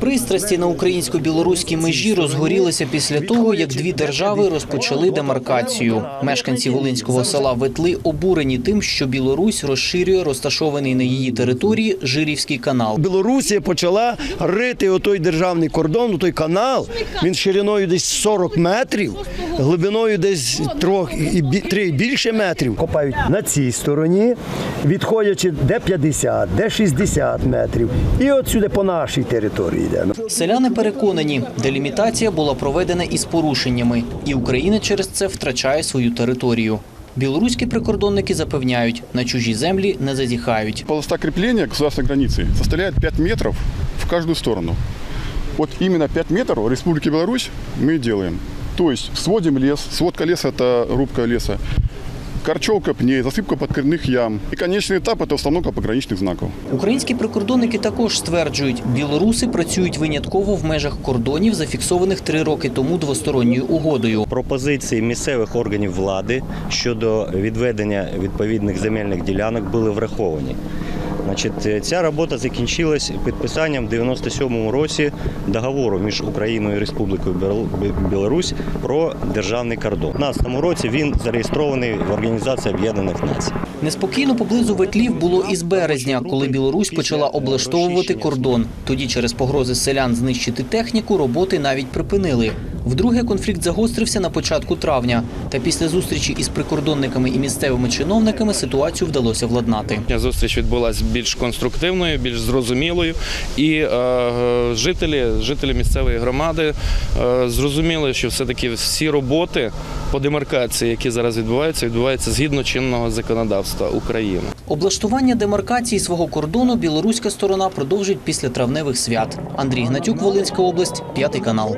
Пристрасті на українсько-білоруській межі розгорілися після того, як дві держави розпочали демаркацію. Мешканці волинського села Ветли обурені тим, що Білорусь розширює розташований на її території Жирівський канал. Білорусія почала рити отой державний кордон, той канал. Він шириною десь 40 метрів, глибиною десь трохи і три і більше метрів. Копають на цій стороні, відходячи де 50, де 60 метрів. І от сюди по нашій території йде. Селяни переконані, делімітація була проведена із порушеннями, і Україна через це втрачає свою територію. Білоруські прикордонники запевняють, на чужі землі не зазіхають. Полоса крепления государственной границы составляет 5 метров в каждую сторону. Вот именно 5 метров в Республике Беларусь мы делаем. То есть сводим лес, сводка леса – это рубка леса, корчевка пней, засыпка подкоренных ям. И конечный этап – это установка пограничных знаков. Українські прикордонники також стверджують, білоруси працюють винятково в межах кордонів, зафіксованих три роки тому двосторонньою угодою. Пропозиції місцевих органів влади щодо відведення відповідних земельних ділянок були враховані. Значить, е, ця робота закінчилась підписанням в 97-му році договору між Україною і Республікою Білорусь про державний кордон. У нас тому році він зареєстрований в Організації Об'єднаних Націй. Неспокійно поблизу Ветлів було із березня, коли Білорусь почала облаштовувати кордон. Тоді через погрози селян знищити техніку роботи навіть припинили. Вдруге конфлікт загострився на початку травня. Та після зустрічі із прикордонниками і місцевими чиновниками ситуацію вдалося владнати. Зустріч відбулася більш конструктивною, більш зрозумілою, і е, жителі, жителі місцевої громади е, зрозуміли, що все-таки всі роботи по демаркації, які зараз відбуваються, відбуваються згідно чинного законодавства України. Облаштування демаркації свого кордону білоруська сторона продовжить після травневих свят. Андрій Гнатюк, Волинська область, п'ятий канал.